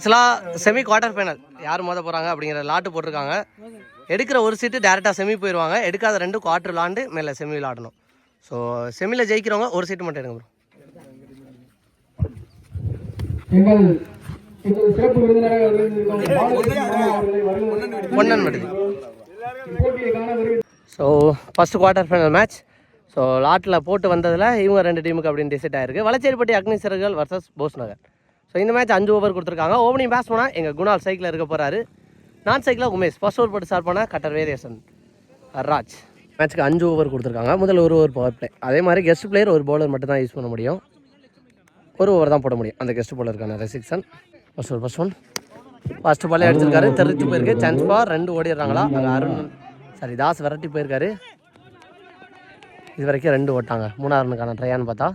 ஆக்சுவலாக semi quarter final யார் மோத போகிறாங்க அப்படிங்கிற லாட்டு போட்டிருக்காங்க. எடுக்கிற ஒரு சீட்டு டேரெக்டாக செமி போயிடுவாங்க எடுக்காத ரெண்டு குவார்டர் விளாண்டு மேலே செமி விளாடணும். ஸோ செமியில் ஜெயிக்கிறவங்க ஒரு சீட்டு மட்டும் எடுங்க bro Ponnan மடுதி so first quarter final match so லாட்டில் போட்டு வந்ததில் இவங்க ரெண்டு டீமுக்கு அப்படின்னு டிசைட் ஆயிருக்கு. வளச்சேரிப்பட்டி அக்னிசர்கள் வர்சஸ் போஸ் நகர். ஸோ இந்த மேட்ச் அஞ்சு ஓவர் கொடுத்துருக்காங்க. ஓப்பனிங் பேட்ஸ் போனால் எங்கள் குணால் சைக்கிளில் இருக்க போகிறாரு நான் சைக்கிளாக உமேஷ். ஃபர்ஸ்ட் ஓவர் போட்டு ஸ்டார்ட் பண்ணால் கட்டர் வேரியேஷன் ராஜ். மேட்ச்சுக்கு அஞ்சு ஓவர் கொடுத்துருக்காங்க. முதல் ஒரு ஓவர் பவர் பிளே அதே மாதிரி கெஸ்ட் பிளேயர் ஒரு பவுலர் மட்டும் தான் யூஸ் பண்ண முடியும். ஒரு ஓவர் தான் போட முடியும். அந்த guest பவுலருக்கான restriction first over first one first பாலே அடிச்சிருக்காரு தெரிஞ்சு போயிருக்கு. சான்ஸ் ஃபார் ரெண்டு ஓடிடுறாங்களா? அங்கே அருண் சாரி தாஸ் விரட்டி போயிருக்காரு. இது வரைக்கும் ரெண்டு ஓட்டாங்க. மூணாறுனுக்கான ட்ரையான்னு பார்த்தா.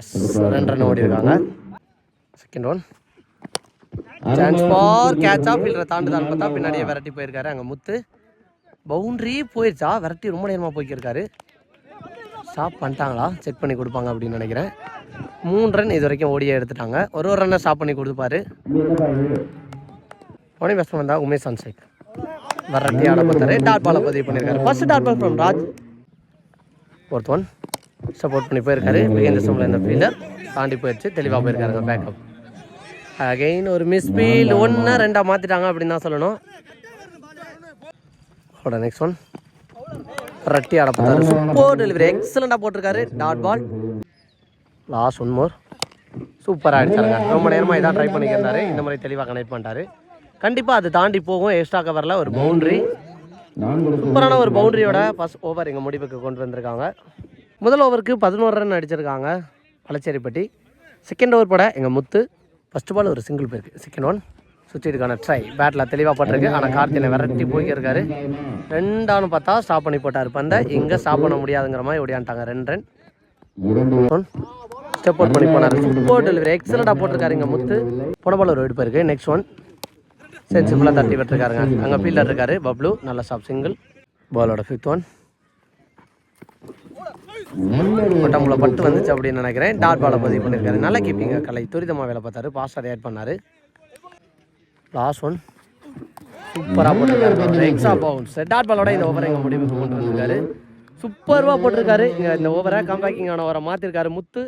எஸ் ரெண்டு ரன் ஓடி இருக்காங்க second one. Chance for catch off ஃபீல்டரை தாண்டுதான்னு பார்த்தா பின்னாடியே விரட்டி போயிருக்காரு. அங்கே முத்து. பவுண்ட்ரி போயிருச்சா? விரட்டி ரொம்ப நேரமாக போய்க்கிருக்காரு. ஸ்டாப் பண்ணிட்டாங்களா? செக் பண்ணி கொடுப்பாங்க அப்படின்னு நினைக்கிறேன். மூணு ரன் இது வரைக்கும் ஓடியே எடுத்துட்டாங்க. ஒரு ஒரு ரன்னை ஸ்டாப் பண்ணி கொடுப்பாரு உடனே பெஸ்ட் வந்தா உமேஷ் சன்சேக். வரட்டி ஆட பார்த்தாரு. டாட் பாலை பதிவு பண்ணியிருக்காரு first dot ball from Raj. One support பண்ணி போயிருக்காரு. விகேந்திர சம்பளம் இந்த ஃபீல்டர் தாண்டி போயிடுச்சு. தெளிவாக போயிருக்காருங்க பேக்கப் அகைன் ஒரு மிஸ் ஃபீல்டு ஒன்று ரெண்டாக மாற்றிட்டாங்க அப்படின்னு தான் சொல்லணும். அவரோட நெக்ஸ்ட் ஒன் ரட்டி பார்த்தாரு சூப்பர் டெலிவரி எக்ஸலண்டாக போட்டிருக்காரு. Dot ball last one more சூப்பராக அடிச்சாருங்க. ரொம்ப நேரமாக இதான் ட்ரை பண்ணியிருந்தாரு இந்த மாதிரி தெளிவாக கனெக்ட் பண்ணிட்டாரு. கண்டிப்பாக அது தாண்டி போகும். எக்ஸ்ட்ரா கவரில் ஒரு பவுண்ட்ரி சூப்பரான ஒரு பவுண்டரியோட ஃபர்ஸ்ட் ஓவர் எங்கள் முடிவுக்கு கொண்டு வந்திருக்காங்க. முதல் ஓவருக்கு பதினோரு ரன் அடிச்சிருக்காங்க. பழச்சேரிப்பட்டி. செகண்ட் ஓவர் போட எங்கள் முத்து. ஃபர்ஸ்ட் பால் ஒரு சிங்கிள் போயிருக்கு செகண்ட் ஒன் சுற்றிட்டுக்கான ட்ரை பேட்டில் தெளிவாக போட்டிருக்கு. ஆனால் கார்த்தினை விரட்டி போயிருக்காரு. ரெண்டானு பார்த்தா ஸ்டாப் பண்ணி போட்டார். பந்தை எங்கே ஸ்டாப் பண்ண முடியாதுங்கிற மாதிரி ஓடியான்ட்டாங்க ரெண்டு ரன் ஸ்டெப் அவுட் பண்ணி போனார். சூப்பர் டெலிவரி எக்ஸலண்டாக போட்டிருக்காருங்க முத்து. போன பால் ஒரு எடுப்பு இருக்குது நெக்ஸ்ட் ஒன் சென்சிபிளாக தட்டி விட்டுருக்காருங்க. அங்கே ஃபீல்டர் இருக்காரு. பப்ளு. நல்ல ஸ்டாப் சிங்கிள் பாலோட ஃபிஃப்த் ஒன் ஒட்டம்புல பட்டு வந்துச்சு அப்படின்னு நினைக்கிறேன். டாட் பாலை பதிவு பண்ணியிருக்காரு நல்லா கீப்பிங்க கலை துரிதமாக வேலை பார்த்தாரு. பாஸ்டர் ஆட் பண்ணார். லாஸ்ட் ஒன் சூப்பராக போட்டிருக்காரு. எக்ஸா பவுன்ஸ் டாட் பாலோட இந்த ஓவரை எங்கள் முடிவுக்கு கொண்டு வந்திருக்காரு. சூப்பராக போட்டிருக்காரு. இங்கே இந்த ஓவரை கம்பேக்கிங்கான ஓவரை மாற்றிருக்காரு முத்து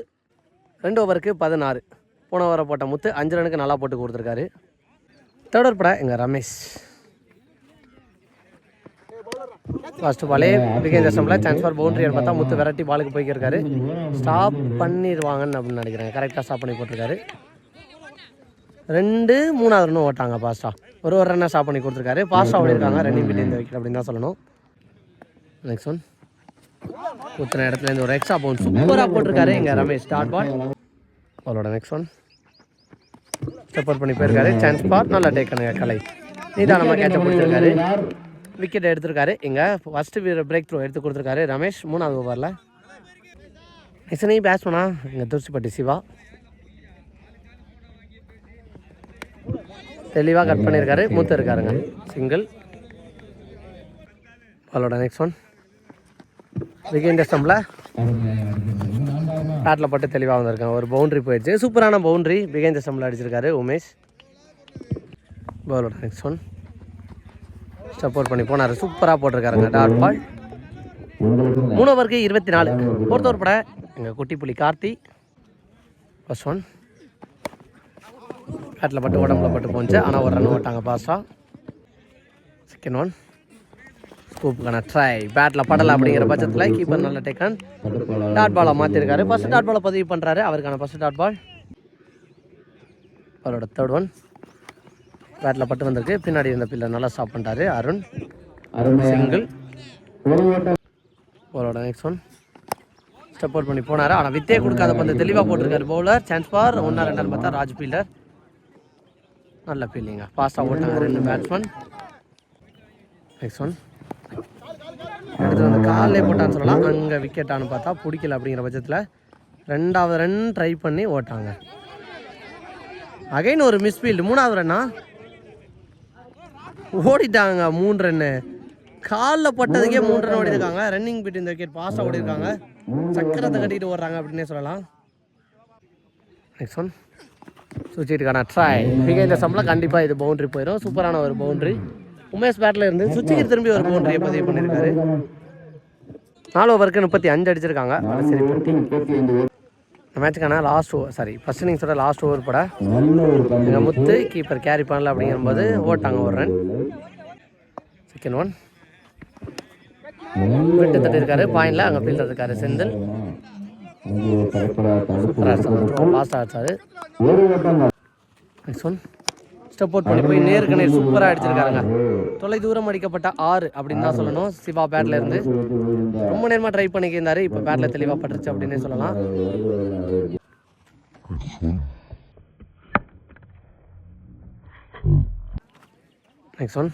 ரெண்டு ஓவருக்கு பதினாறு. போன ஓவரை போட்ட முத்து அஞ்சு ரனுக்கு நல்லா போட்டு கொடுத்துருக்காரு. தேர்ட் ஓவர் பட எங்கள் ரமேஷ். ஃபர்ஸ்ட் பாலே விகேந்திர தசமில் சான்ஸ்ஃபார் பவுண்டரி பார்த்தா முத்து வெரைட்டி பாலுக்கு போய்க்கிருக்காரு. ஸ்டாப் பண்ணிடுவாங்கன்னு அப்படின்னு நினைக்கிறேன். கரெக்டாக ஸ்டாப் பண்ணி போட்டிருக்காரு. ரெண்டு மூணாவது ரன் ஓட்டாங்க பாஸ்டா. ஒரு ஒரு ரன்னை ஸ்டாப் பண்ணி கொடுத்துருக்காரு. பாஸ்டா ஓடிருக்காங்க ரன்னிங் பிட் இந்த விக்கெட் அப்படின்னு தான் சொல்லணும். நெக்ஸ்ட் ஒன் குத்துன இடத்துல இருந்து ஒரு எக்ஸ்ட்ரா பவுன் சூப்பராக போட்டிருக்காரு எங்கள் ரமேஷ். ஸ்டார்ட் பால் அவரோட நெக்ஸ்ட் ஒன் சப்போர்ட் பண்ணி போயிருக்காரு. சான்ஸ் பார் நல்லா டேக் பண்ணுங்க கலை. நம்ம கேட்ச பிடிச்சிருக்காரு விக்கெட் எடுத்திருக்காரு. இங்கே ஃபஸ்ட்டு பிரேக் த்ரோ எடுத்து கொடுத்துருக்காரு ரமேஷ். மூணாவது ஓவரில் நெக்ஸ்ட் நீ பேட்ஸ்மனா இங்கே திருச்சிப்பட்டி சிவா. தெளிவாக கட் பண்ணியிருக்காரு மூத்த இருக்காருங்க. சிங்கிள் பாலோட நெக்ஸ்ட் ஒன் விகேந்திர ஸ்டம்பில். பேட்டில் பட்டு தெளிவாக வந்திருக்காங்க. ஒரு பவுண்டரி போயிடுச்சு. சூப்பரான பவுண்டரி விகேந்திர ஸ்டம்பில் அடிச்சிருக்காரு உமேஷ். பாலோட நெக்ஸ்ட் ஒன் சப்போர்ட் பண்ணி போனார். சூப்பராக போட்டிருக்காருங்க டாட் பால் மூணு ஓவருக்கு இருபத்தி நாலு ஃபோர்த் பட எங்கள் குட்டி புலி கார்த்தி ஃபஸ்ட் ஒன் பேட்டில் பட்டு உடம்புல பட்டு போச்சு. ஆனால் ஒரு ரன் ஓட்டாங்க பாஸ்டா செகண்ட் ஒன் ஸ்கூப்புக்கான ட்ரை பேட்டில் படலை அப்படிங்கிற பட்சத்தில் கீப்பர் நல்ல டேக்கன் டாட் பாலை மாற்றிருக்காரு ஃபஸ்ட்டு டாட் பாலை பதிவு பண்ணுறாரு அவருக்கான ஃபஸ்ட்டு டாட் பால் அவரோட தேர்ட் ஒன் பேட்டில் பட்டு வந்திருக்கு. பின்னாடி இருந்த பில்லர் நல்லா ஸ்டாப் பண்ணிட்டாரு. அருண். சிங்கிள் அவரோட நெக்ஸ்ட் ஒன் ஸ்டெப் அவுட் பண்ணி போனார். ஆனால் வித்தே கொடுக்காத பந்து தெளிவாக போட்டிருக்காரு. பவுலர் சான்ஸ் ஃபார் ஒன்றா ரெண்டான்னு பார்த்தா ராஜ் ஃபீல்டர் நல்ல ஃபீல்டிங்க ஃபாஸ்ட்டாக ஓட்டாங்க ரெண்டு பேட்ஸ்மேன் நெக்ஸ்ட் ஒன் எடுத்து வந்து காலிலே போட்டான்னு சொல்லலாம். அங்கே விக்கெட்டானு பார்த்தா பிடிக்கல அப்படிங்கிற பட்சத்தில் ரெண்டாவது ரன் ட்ரை பண்ணி ஓட்டாங்க. அகைன் ஒரு மிஸ்ஃபீல்டு மூணாவது ரன்னா ஓடிட்டாங்க மூணு ரன்னு காலில் பட்டதுக்கே மூணு ரன் ஓடிருக்காங்க. ரன்னிங் பிட் இந்த விக்கெட் பாஸாக ஓடிருக்காங்க. சக்கரத்தை கட்டிட்டு ஓடுறாங்க அப்படின்னே சொல்லலாம். நெக்ஸ்ட் ஒன் சுவிட்சுக்கான ட்ரை மிக இந்த சம்பளம் கண்டிப்பாக இது பவுண்ட்ரி போயிடும் சூப்பரான ஒரு பவுண்ட்ரி உமேஷ் பேட்டில் இருந்து சுவிட்சுக்கு திரும்பி ஒரு பவுண்ட்ரியை பதிவு பண்ணியிருக்காரு. நாலு ஓவருக்கு முப்பத்தி அஞ்சு அடிச்சிருக்காங்க. சரி இந்த மேட்சுக்கான லாஸ்ட் ஓவர் சாரி ஃபர்ஸ்ட் இன்னிங்ஸோட லாஸ்ட் ஓவர் பட எங்கள் முத்து கீப்பர் கேரி பண்ணல அப்படிங்கும்போது ஓட்டாங்க ஒரு ரன் செகண்ட் ஒன் விட்டு தட்டிருக்காரு பாயிண்டில் அங்கே ஃபீல்டர் இருக்காரு செந்தில். லாஸ்ட்டாக அடிச்சாரு நெக்ஸ்ட் ஒன் ஸ்டெப் அவுட் பண்ணி போய் நேருக்கு நேர் சூப்பராக அடிச்சிருக்காருங்க. தொலை தூரம் அடிக்கப்பட்ட ஆறு அப்படின்னு தான் சொல்லணும். சிவா பேட்ல இருந்து. ரொம்ப நேரமாக ட்ரை பண்ணிக்கிருந்தாரு. இப்போ பேட்டில் தெளிவாக பட்டுருச்சு அப்படின்னே சொல்லலாம். நெக்ஸ்ட் ஒன்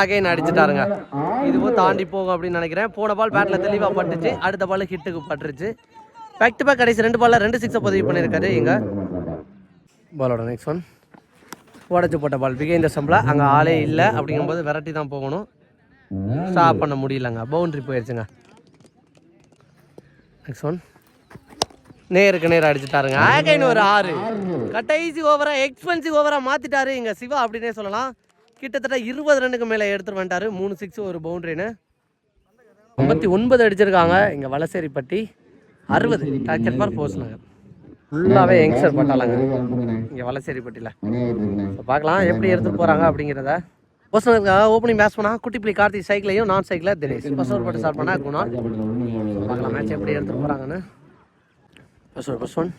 அகைன் அடிச்சிட்டாருங்க. இதுவும் தாண்டி போகும் அப்படின்னு நினைக்கிறேன். போன பால் பேட்டில் தெளிவாக பட்டுச்சு. அடுத்த பால் ஹிட்டுக்கு பட்டுருச்சு. பேக் டு பேக் கடைசி ரெண்டு பால்ல ரெண்டு சிக்ஸை பதிவு பண்ணியிருக்காரு இங்க. பாலோட நெக்ஸ்ட் ஒன் உடச்சி போட்ட பால். பிகே சம்பளம் அங்கே ஆளே இல்லை அப்படிங்கும்போது விரட்டி தான் போகணும். ஸ்டாப் பண்ண முடியலங்க. பவுண்ட்ரி போயிடுச்சுங்க நெக்ஸ்ட் ஒன் நேருக்கு நேர் அடிச்சுட்டாருங்க. ஆகைன்னு ஒரு ஆறு. கடைசி ஓவராக எக்ஸ்பென்சிவ் ஓவராக மாற்றிட்டாரு இங்கே சிவா அப்படின்னே சொல்லலாம். கிட்டத்தட்ட இருபது ரன்னுக்கு மேலே எடுத்துட்டு வந்துட்டாரு. மூணு சிக்ஸ் ஒரு பவுண்ட்ரின்னு ஐம்பத்தி ஒன்பது அடிச்சிருக்காங்க. இங்கே வலசேரிப்பட்டி அறுபது. டாக்டர் ஃபார் போஸ் நகர் ஃபுல்லாகவே யங்ஸ்டர் பட்டாளங்க. இங்கே வலசேரிப்பட்டியில் ஸோ பார்க்கலாம் எப்படி எடுத்துட்டு போகிறாங்க அப்படிங்கிறத. போஸ் நகருக்காக ஓப்பனிங் பேட்ஸ் பண்ணா குட்டிப்புலி கார்த்திக் சைக்கிளையும் நான் சைக்கிளில் தினேஷ். ஓவர் போட்டு ஸ்டார்ட் பண்ணா குணால் பார்க்கலாம் மேட்ச் எப்படி எடுத்துட்டு போகிறாங்கன்னு ஃபர்ஸ்ட் ஒன் ஃபர்ஸ்ட் ஒன்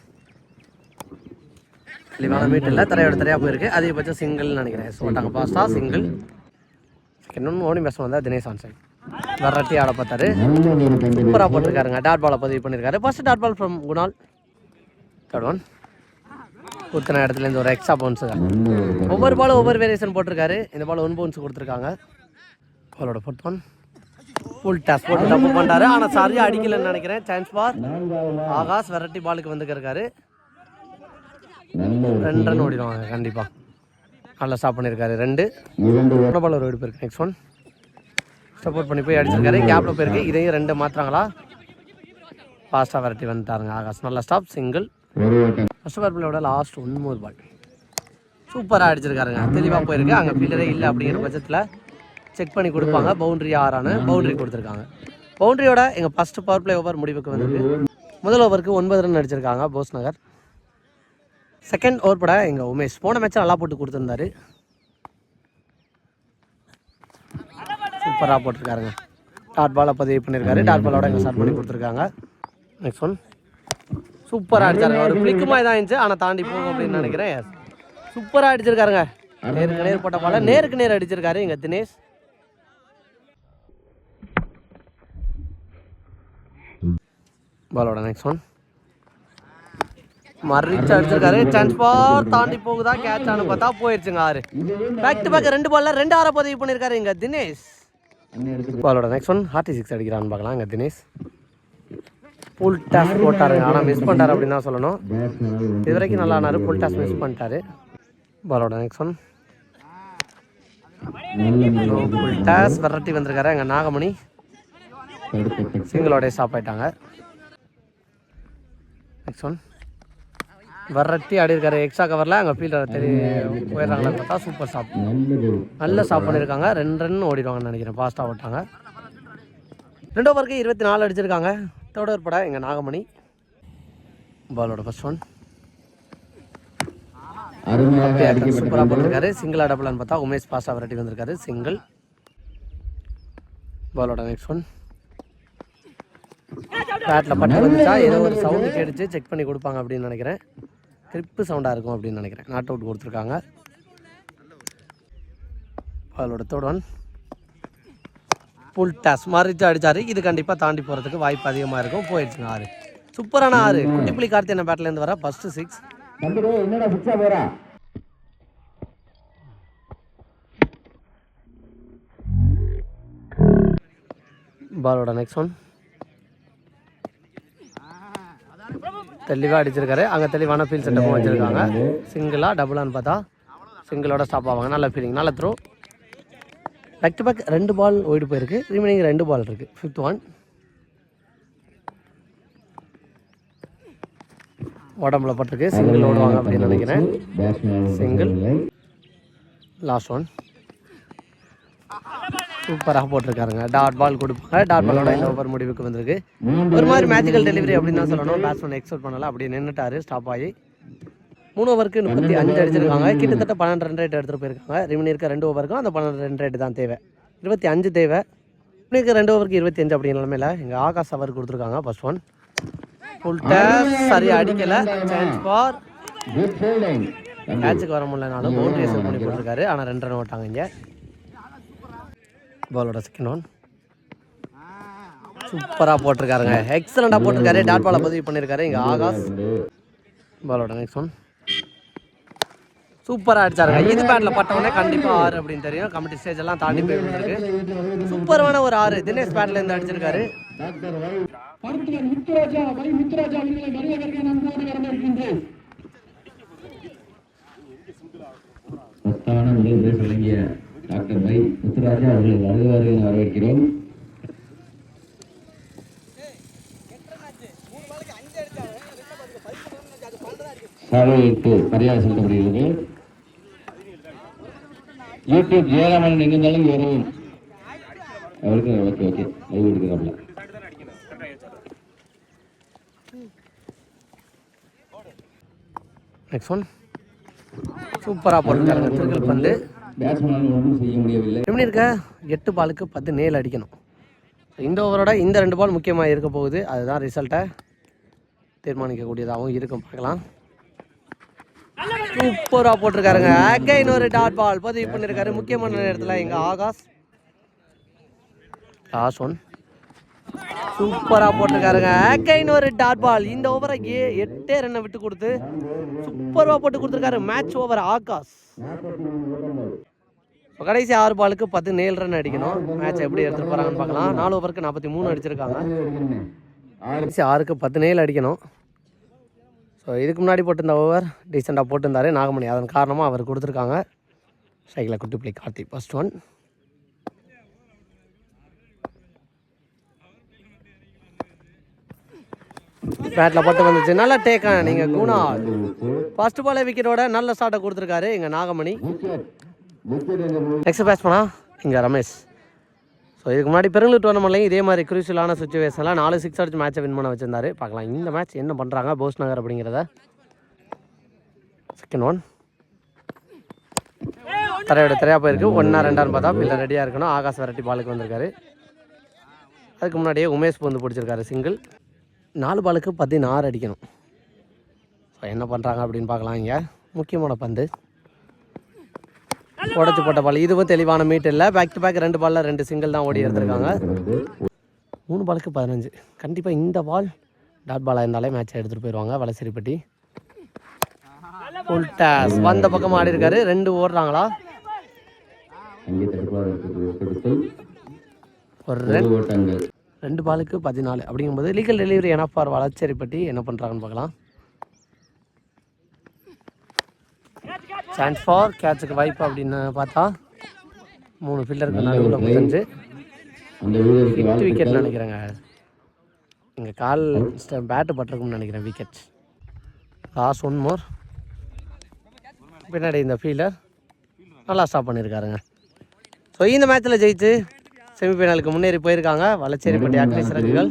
தெளிவான தரையோட தரையாக போயிருக்கு. அதிகபட்சம் சிங்கிள்னு நினைக்கிறேன். ஸோ போட்டாங்க பாஸ்டா சிங்கிள் ஒன் ஓடி பேச வந்தால் தினேஷ் ஆன் சைட் வரட்டி ஆட பார்த்தாரு. சூப்பராக போட்டிருக்காருங்க. டாட் பாலை பதிவு பண்ணியிருக்காரு first dot ball from Kunal. Third one குத்தின இடத்துலேருந்து ஒரு எக்ஸ்ட்ரா பவுன்ஸுங்க ஒவ்வொரு பாலும் ஒவ்வொரு வேரியேஷன் போட்டிருக்காரு. இந்த பால் ஒன் பவுன்ஸ் கொடுத்துருக்காங்க. பாலோட ஃபோர்த் ஒன் ஃபுல் டஸ் போட்டு தப்பு பண்ணுறாரு ஆனால் சரியாக அடிக்கலைன்னு நினைக்கிறேன். சான்ஸ் பார் ஆகாஷ் வெரைட்டி பாலுக்கு வந்துருக்காரு ரெண்டு ரன் ஓடிடுவாங்க கண்டிப்பாக நல்லா ஸ்டாப் பண்ணியிருக்காரு ரெண்டு. இரண்டு பால் ஒரு வெடிப்பு இருக்கு. நெக்ஸ்ட் ஒன் சப்போர்ட் பண்ணி போய் அடிச்சிருக்காரு. கேப்பில் போயிருக்கு. இதையும் ரெண்டு மாற்றுறாங்களா ஃபாஸ்ட்டாக வெரைட்டி வந்துட்டாருங்க ஆகாஷ். நல்லா ஸ்டாப் சிங்கிள் ஃபர்ஸ்ட் பால் விட லாஸ்ட் ஒன்பது பால் சூப்பராக அடிச்சிருக்காருங்க. தெளிவாக போயிருக்கு. அங்கே ஃபீல்டரே இல்லை அப்படிங்கிற பட்சத்தில் செக் பண்ணி கொடுப்பாங்க. பவுண்டரி ஆறானு பவுண்டரி கொடுத்துருக்காங்க. பவுண்டரியோட எங்கள் ஃபஸ்ட்டு பவர் பிளே ஓவர் முடிவுக்கு வந்திருக்கு முதல் ஓவருக்கு ஒன்பது ரன் அடிச்சிருக்காங்க போஸ் நகர். செகண்ட் ஓவர் பட எங்கள் உமேஷ். போன மேட்ச் நல்லா போட்டு கொடுத்துருந்தாரு. சூப்பராக போட்டிருக்காருங்க. டாட் பாலை பதிவு பண்ணியிருக்காரு டாட் பாலோட எங்கள் ஸ்டார்ட் பண்ணி கொடுத்துருக்காங்க. நெக்ஸ்ட் ஒன் சூப்பராக அடிச்சாருங்க. ஒரு மாதிரி தான் இருந்துச்சு. ஆனால் தாண்டி போகும் அப்படின்னு நினைக்கிறேன். சூப்பராக அடிச்சிருக்காருங்க. நேருக்கு நேர் போட்ட பால நேருக்கு நேர் அடிச்சிருக்காரு எங்கள் தினேஷ். பாலோட நெக்ஸ்ட் ஒன் மறிச்சு அடிச்சிருக்காரு. சான்ஸ் பார் தாண்டி போகுதா? கேட்ச் ஆனு பார்த்தா போயிருச்சுங்க ஆறு. பேக் டு பேக் ரெண்டு பால்ல ரெண்டு ஆற பதிவு பண்ணியிருக்காரு இங்க தினேஷ். பாலோட நெக்ஸ்ட் ஒன் ஹார்ட்டி சிக்ஸ் அடிக்கிறான்னு பார்க்கலாம். இங்க தினேஷ். ஃபுல் டாஸ் போட்டார். ஆனால் மிஸ் பண்ணிட்டாரு அப்படின்னு தான் சொல்லணும். இது வரைக்கும் நல்லா ஆனார். ஃபுல் டாஸ் மிஸ் பண்ணிட்டாரு. பாலோட next one full toss variety வந்திருக்காரு எங்கள் நாகமணி. சிங்கிளோடய ஸ்டாப் ஆயிட்டாங்க. நெக்ஸ்ட் ஒன் வரட்டி ஆடி இருக்காரு. எக்ஸ்ட்ரா கவரில் அங்கே ஃபீல்டர் தெரிய போயிடுறாங்களே பார்த்தா சூப்பர் ஸ்டாப் நல்ல ஸ்டாப் பண்ணியிருக்காங்க ரெண்டு ரன் ஓடிடுவாங்கன்னு நினைக்கிறேன். ஃபாஸ்ட்டாக ஓட்டாங்க. ரெண்டு ஓவருக்கு இருபத்தி நாலு அடிச்சிருக்காங்க. தேர்ட் ஓவர் பட எங்கள் நாகமணி. பாலோட ஃபர்ஸ்ட் ஒன் சூப்பராக போட்டிருக்காரு. சிங்கிள் டபுளான்னு பார்த்தா உமேஷ் பாஸ்டா வெரைட்டி வந்திருக்காரு. சிங்கிள் பாலோட நெக்ஸ்ட் ஒன் பேட்டில் பட்டு வந்துச்சா? ஏதோ ஒரு சவுண்டு கேட்டுச்சு. செக் பண்ணி கொடுப்பாங்க அப்படின்னு நினைக்கிறேன். கிரிப்பு சவுண்டாக இருக்கும் அப்படின்னு நினைக்கிறேன். நாட் அவுட் கொடுத்துருக்காங்க. பாலோட தேர்ட் ஒன் ஃபுல் டாஸ் மறிச்சு அடிச்சாரு. இது கண்டிப்பாக தாண்டி போகிறதுக்கு வாய்ப்பு அதிகமாக இருக்கும். போயிடுச்சுங்க ஆறு. சூப்பரான ஆறு. குட்டிப்புலி கார்த்தியன பேட்லேருந்து வர? ஃபஸ்ட்டு சிக்ஸ் பாலோட நெக்ஸ்ட் ஒன் தெளிவாக அடிச்சிருக்காரு. அங்கே தெளிவான ஃபீல் செட்டப்பும் வச்சுருக்காங்க. சிங்கிளாக டபுளான்னு பார்த்தா சிங்கிளோட ஸ்டாப் ஆவாங்க. நல்ல ஃபீலிங் நல்ல த்ரோ பேக் டு பேக் ரெண்டு பால் ஓடி போயிருக்கு. ரிமைனிங் ரெண்டு பால் இருக்குது ஃபிஃப்த் ஒன் உடம்புல பட்டிருக்கு. சிங்கிள் ஓடுவாங்க அப்படின்னு நினைக்கிறேன். சிங்கிள் லாஸ்ட் ஒன் சூப்பராக போட்டிருக்காருங்க. டாட் பால் கொடுப்பாங்க. டாட் பாலோட இந்த ஓவர் முடிவுக்கு வந்திருக்கு. ஒரு மாதிரி மேஜிக்கல் டெலிவரி அப்படின்னு தான் சொல்லணும். பேட்ஸ்மேன் எக்ஸ்பெக்ட் பண்ணல. அப்படியே நின்றுட்டாரு ஸ்டாப் ஆகி. மூணு ஓவருக்கு முப்பத்தி அஞ்சு அடிச்சிருக்காங்க. கிட்டத்தட்ட பன்னெண்டு ரன் ரேட் எடுத்துகிட்டு போயிருக்காங்க ரிமினி இருக்க ரெண்டு ஓவருக்கும் அந்த பன்னெண்டு ரன் ரேட் தான் தேவை. இருபத்தி அஞ்சு தேவை. இருக்க ரெண்டு ஓவருக்கு இருபத்தி அஞ்சு அப்படிங்கிற நிலமையில எங்கள் ஆகாஷ் அவர் கொடுத்துருக்காங்க. ஃபர்ஸ்ட் ஒன் ஃபுல் டேப் சரியா அடிக்கல. சான்ஸ் ஃபார் கேட்சுக்கு வர முடியலனாலும் பவுண்டரி சேவ் பண்ணி போட்டிருக்காரு ஆனால் ரெண்டு ரன் ஓட்டாங்க இங்கே. பாலோட செகண்ட் ஒன் சூப்பராக போட்டிருக்காருங்க. எக்ஸலண்டாக போட்டிருக்காரு. டாட் பாலை பதிவு பண்ணியிருக்காரு. இங்கே ஆகாஷ். பாலோட நெக்ஸ்ட் ஒன் சூப்பராக அடிச்சாருங்க. இது பேட்டில் பட்டவொடனே கண்டிப்பாக ஆறு அப்படின்னு தெரியும். கமிட்டி ஸ்டேஜ் எல்லாம் தாண்டி போய் விழுந்திருக்கு. சூப்பரான ஒரு ஆறு. தினேஷ் பேட்டில் இருந்து அடிச்சிருக்காரு. சத்தான முதல் பேர் வழங்கிய டாக்டர் வை முத்துராஜா அவர்களை வருக வருக என வரவேற்கிறோம் சாலைக்கு மரியாதை செலுத்தப்படுகிறது. யூடியூப் ஜெயராமன் எங்க இருந்தாலும் இங்க வரவும் அவருக்கு ஓகே ஓகே லைவ் எடுக்கிறாப்ல நெக்ஸ்ட் ஒன் சூப்பராக போட்டிருக்காருங்க திருக்கல் பந்து. பேட்ஸ்மேனால் ஒன்றும் செய்ய முடியவில்லை. எப்படி இருக்க? எட்டு பாலுக்கு பத்து நேல் அடிக்கணும். இந்த ஓவரோட இந்த ரெண்டு பால் முக்கியமாக இருக்க போகுது. அதுதான் ரிசல்ட்டை தீர்மானிக்கக்கூடியதாகவும் இருக்கும். பார்க்கலாம். சூப்பராக போட்டிருக்காருங்க. அகைன் ஒரு டாட் பால் பதிவு பண்ணியிருக்காரு முக்கியமான நேரத்தில் எங்கள் ஆகாஷ். லாஸ்ட் ஒன் சூப்பராக போட்டிருக்காருங்க. அகைன் ஒரு டாட் பால் இந்த ஓவரை ஏ எட்டே ரன்னை விட்டு கொடுத்து சூப்பராக போட்டு கொடுத்துருக்காரு. Match over Akash. கடைசி ஆறு பாலுக்கு பத்து நேல் ரன் அடிக்கணும். மேட்ச் எப்படி எடுத்துட்டு போறாங்கன்னு பார்க்கலாம். நாலு ஓவருக்கு நாற்பத்தி மூணு அடிச்சிருக்காங்க. கடைசி ஆறுக்கு பத்து நேல் அடிக்கணும். ஸோ இதுக்கு முன்னாடி போட்டிருந்த ஓவர் டீசெண்டாக போட்டிருந்தார் நாகமணி. அதன் காரணமாக அவர் கொடுத்துருக்காங்க. சைக்கிளை குட்டி கார்த்திக் கார்த்தி ஃபர்ஸ்ட் ஒன் பேட்டில் போட்டு வந்துச்சு. நல்ல டேக்கா நீங்கள் குணா. ஃபர்ஸ்ட் பாலே விக்கெட்டோட நல்ல ஸ்டார்ட்டை கொடுத்துருக்காரு எங்கள் நாகமணி. விக்கெட் விக்கெட் நெக்ஸ்ட் பேட்ஸ்மனா இங்கே ரமேஷ். ஸோ இதுக்கு முன்னாடி பெருங்கலூர் டோர்னமெண்ட்லையும் இதே மாதிரி குரூசியலான சுச்சுவேஷனில் நாலு சிக்ஸ் அடிச்சு மேட்சை வின் பண்ண வச்சிருந்தாரு. பார்க்கலாம் இந்த மேட்ச் என்ன பண்ணுறாங்க போஸ் நகர் அப்படிங்கிறத. செகண்ட் ஒன் தரையோட திரையாக போயிருக்கு. ஒன்றா ரெண்டான்னு பார்த்தா பிள்ளை ரெடியாக இருக்கணும். ஆகாஷ் வெரைட்டி பாலுக்கு வந்திருக்காரு. அதுக்கு முன்னாடியே உமேஷ் பூந்து பிடிச்சிருக்காரு சிங்கிள் நாலு பாலுக்கு பதினாறு அடிக்கணும். ஸோ என்ன பண்ணுறாங்க அப்படின்னு பார்க்கலாம் இங்கே. முக்கியமான பந்து. உடச்சி போட்ட பால். இதுவும் தெளிவான மீட் இல்லை. பேக் டு பேக் ரெண்டு பாலில் ரெண்டு சிங்கிள் தான் ஓடி எடுத்திருக்காங்க. மூணு பாலுக்கு பதினஞ்சு. கண்டிப்பாக இந்த பால் டாட் பாலாக இருந்தாலே மேட்ச் எடுத்துகிட்டு போயிடுவாங்க வளசிரிப்பட்டி. ஃபுல் டேஸ் வந்த பக்கம் ஆடி இருக்காரு. ரெண்டு ஓடுறாங்களா? ஒரு ரெண்டு ரெண்டு பாலுக்கு பதினாலு. அப்படிங்கும்போது லீகல் டெலிவரி என்ன ஃபார் வளச்சேரிப்பட்டி என்ன பண்ணுறாங்கன்னு பார்க்கலாம். சான்ஸ் ஃபார் கேட்சுக்கு வாய்ப்பு அப்படின்னு பார்த்தா மூணு ஃபீல்டருக்கு நடுவில் வீரருக்கு ஃபிஃப்த் விக்கெட் நினைக்கிறேங்க. இங்கே கால் பேட்டு பட்டிருக்கும்னு நினைக்கிறேன் விக்கெட் லாஸ்ட் ஒன் மோர் பின்னாடி இந்த ஃபீல்டர் நல்லா ஸ்டாப் பண்ணியிருக்காருங்க ஸோ இந்த மேட்ச்சில் ஜெயிச்சு செமிஃபைனலுக்கு முன்னேறி போயிருக்காங்க. வளச்சேரிப்பட்டி அக்னி சிறகுகள்.